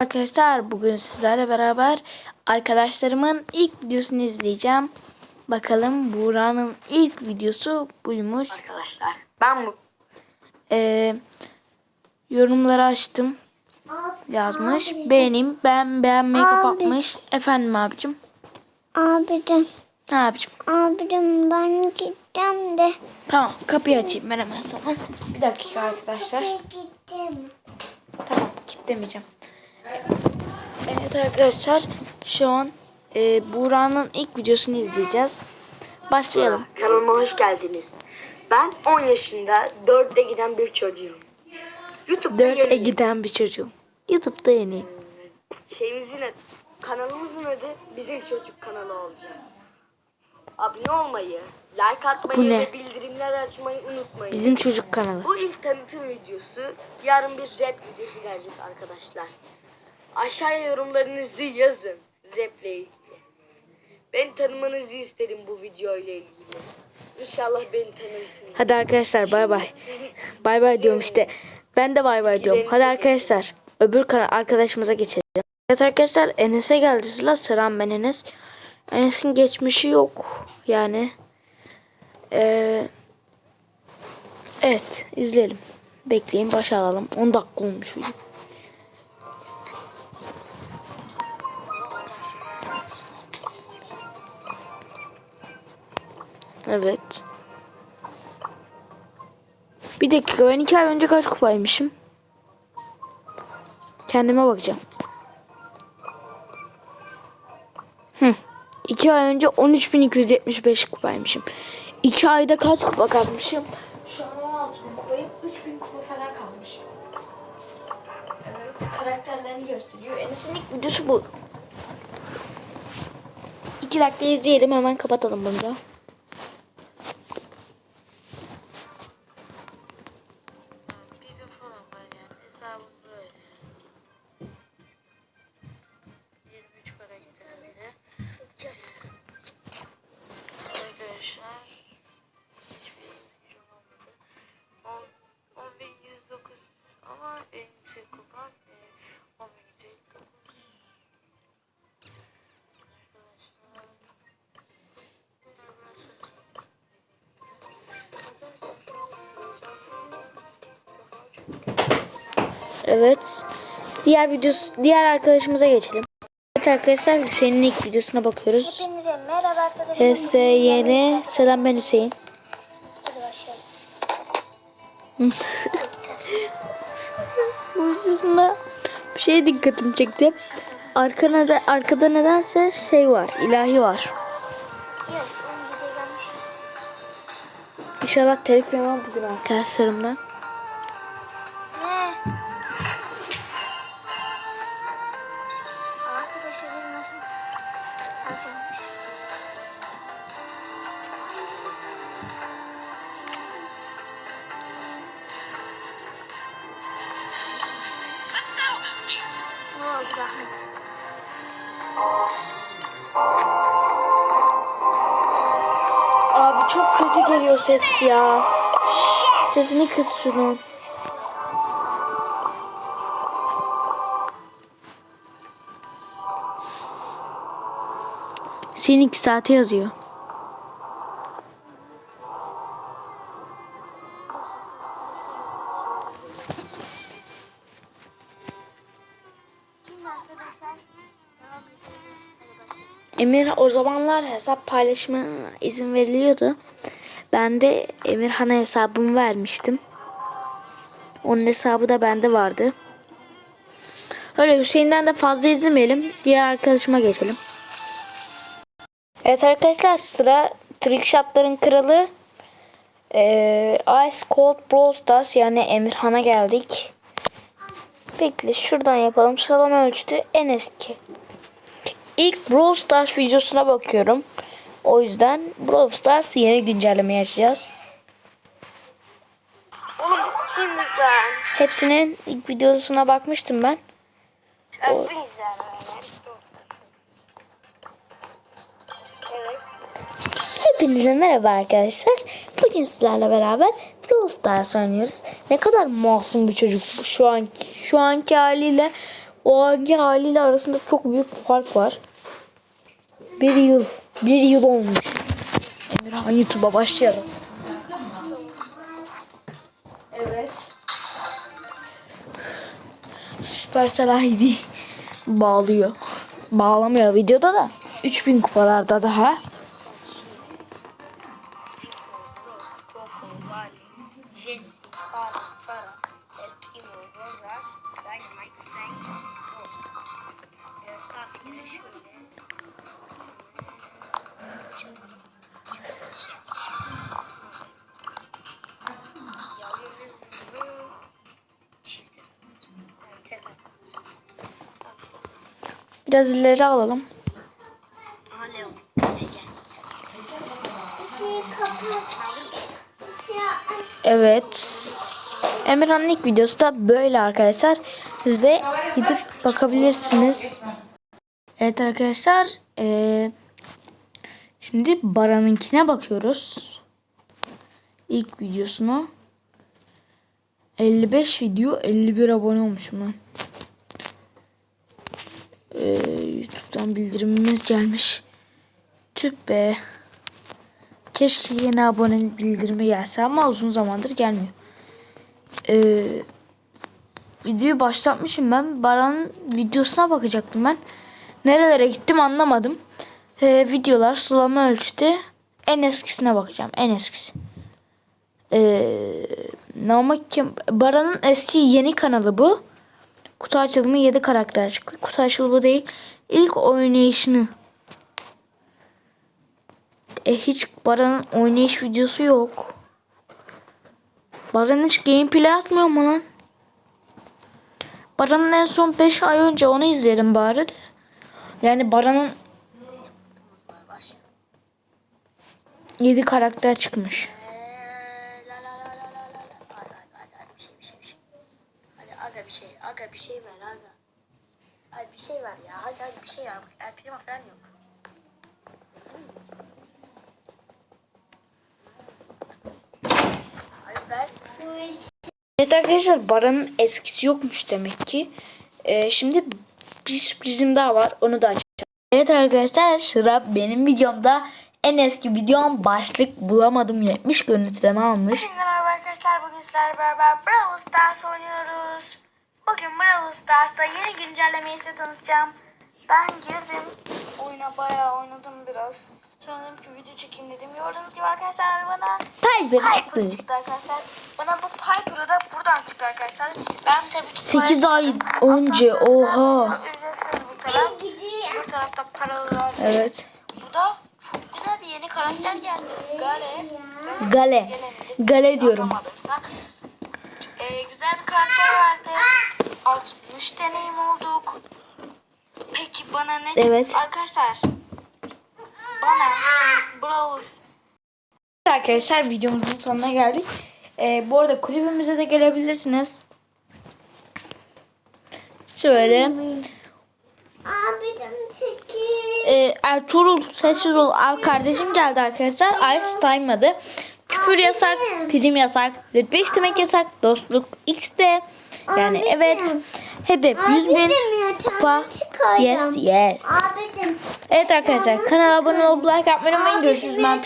Arkadaşlar bugün sizlerle beraber arkadaşlarımın ilk videosunu izleyeceğim. Bakalım Buğra'nın ilk videosu buymuş. Arkadaşlar ben bu Ee, yorumları açtım. Yazmış. Beğeneyim. Ben beğenmeyi Abi. kapatmış. Efendim abicim. Abicim, Ne abicim? abicim ben gideceğim de. Tamam kapıyı açayım ben hemen sana. Bir dakika arkadaşlar. gittim. Tamam kilitlemeyeceğim. Evet arkadaşlar şu an e, Buğra'nın ilk videosunu izleyeceğiz. Başlayalım. kanalıma hoş geldiniz. Ben 10 yaşında 4'e giden bir çocuğum. YouTube'da 4'e yeniyim. giden bir çocuğum. YouTube'da yeniyim. Şeyimizin adı, kanalımızın adı bizim çocuk kanalı olacak. Abone olmayı, like atmayı Bu ne? ve bildirimleri açmayı unutmayın. Bizim çocuk kanalı. Bu ilk tanıtım videosu. Yarın bir rap videosu gelecek arkadaşlar. Aşağıya yorumlarınızı yazın raple ilgili. Beni tanımanızı isterim bu video ile ilgili. İnşallah beni tanırsınız. Hadi arkadaşlar bay bay. Bay bay diyorum işte. Ben de bay bay diyorum. Hadi arkadaşlar öbür kana- arkadaşımıza geçelim. Evet arkadaşlar Enes'e geldi sıra. Selam ben Enes. Enes'in geçmişi yok. Yani. Ee, evet izleyelim. Bekleyin başa alalım. 10 dakika olmuş Evet. Bir dakika ben iki ay önce kaç kupaymışım? Kendime bakacağım. Hı. İki ay önce 13.275 kupaymışım. İki ayda kaç kupa kazmışım? Şu an 16.000 kupayım. 3.000 kupa falan kazmışım. Evet, karakterlerini gösteriyor. Enes'in ilk videosu bu. İki dakika izleyelim hemen kapatalım bunu da. Giga falan var yani hesabım böyle. 23 Evet. Diğer videosu, diğer arkadaşımıza geçelim. Evet arkadaşlar Hüseyin'in ilk videosuna bakıyoruz. Hepinize merhaba arkadaşlar. HSYN Selam ben Hüseyin. Hadi başlayalım. Bu videosunda bir şey dikkatimi çekti. Arkada, da, arkada nedense şey var. ilahi var. Yes, 17'ye gelmişiz. İnşallah telif yemem bugün arkadaşlarımdan. Çok kötü geliyor ses ya. Sesini kıs şunun. Senin iki saate yazıyor. Emir o zamanlar hesap paylaşma izin veriliyordu. Ben de Emirhan'a hesabımı vermiştim. Onun hesabı da bende vardı. Öyle Hüseyin'den de fazla izlemeyelim. Diğer arkadaşıma geçelim. Evet arkadaşlar sıra Trickshot'ların kralı ee, Ice Cold Brawl Stars yani Emirhan'a geldik. Bekle şuradan yapalım. Sıralama ölçütü en eski. İlk Brawl Stars videosuna bakıyorum. O yüzden Brawl Stars yeni güncelleme açacağız. Oğlum bütün lütfen. Hepsinin ilk videosuna bakmıştım ben. Evet. Hepinize merhaba arkadaşlar. Bugün sizlerle beraber Brawl Stars oynuyoruz. Ne kadar masum bir çocuk şu anki şu anki haliyle o anki haliyle arasında çok büyük fark var. Bir yıl. Bir yıl olmuş. Emirhan YouTube'a başlayalım. Evet. Supercell ID bağlıyor. Bağlamıyor videoda da. 3000 kupalarda daha. Biraz ileri alalım. Evet. Emirhan'ın ilk videosu da böyle arkadaşlar. Siz de gidip bakabilirsiniz. Evet arkadaşlar. eee, şimdi Baran'ınkine bakıyoruz. İlk videosuna. 55 video 51 abone olmuşum ben. Eee, YouTube'dan bildirimimiz gelmiş. Tüh be. Keşke yeni abone bildirimi gelse ama uzun zamandır gelmiyor. Ee, videoyu başlatmışım ben. Baran'ın videosuna bakacaktım ben. Nerelere gittim anlamadım. Ee, videolar sılama ölçtü. En eskisine bakacağım. En eskisi. Ee, normal ki Baran'ın eski yeni kanalı bu. Kutu açılımı 7 karakter çıktı. Kutu açılımı değil. İlk oynayışını e, hiç Baran'ın oynayış videosu yok. Baran hiç gameplay atmıyor mu lan? Baran'ın en son 5 ay önce onu izledim bari de. Yani Baran'ın 7 karakter çıkmış. Aga bir şey ver aga. Hadi bir şey ver ya hadi hadi bir şey ver. El falan yok. Evet arkadaşlar Baran'ın eskisi yokmuş demek ki. Ee, şimdi bir sürprizim daha var. Onu da açacağım. Evet arkadaşlar sıra benim videomda. En eski videom başlık bulamadım 70 görüntüleme almış. Merhaba arkadaşlar. Bugün sizlerle beraber Brawl Stars oynuyoruz. Bugün Brawl Stars'ta yeni güncellemeyi size tanıtacağım. Ben girdim. Oyuna bayağı oynadım biraz. Sonra dedim ki video çekeyim dedim. Gördüğünüz gibi arkadaşlar bana Piper Piper çıktı. çıktı arkadaşlar. Bana bu Piper'ı da buradan çıktı arkadaşlar. Ben tabii ki 8 Piper'ı- ay önce oha. Ücretsiz bu taraf. Bu tarafta paralılar. Evet. Bu da çok güzel bir yeni karakter geldi. Gale. Gale. Gale diyorum. Ee, güzel bir karakter vardı. 60 deneyim olduk. Peki bana ne? Evet. Arkadaşlar. Bana Bros. Arkadaşlar videomuzun sonuna geldik. Ee, bu arada kulübümüze de gelebilirsiniz. Şöyle. Abim çekil. Ee, Ertuğrul sessiz ol Al kardeşim geldi arkadaşlar. Ice time'ladı. Küfür yasak, prim yasak, rütbe istemek yasak, dostluk X'de. Yani evet. Hedef 100 bin. Yes, yes. Abim. Evet arkadaşlar kanala abone olup like yapmayı unutmayın. Görüşürüz. Ben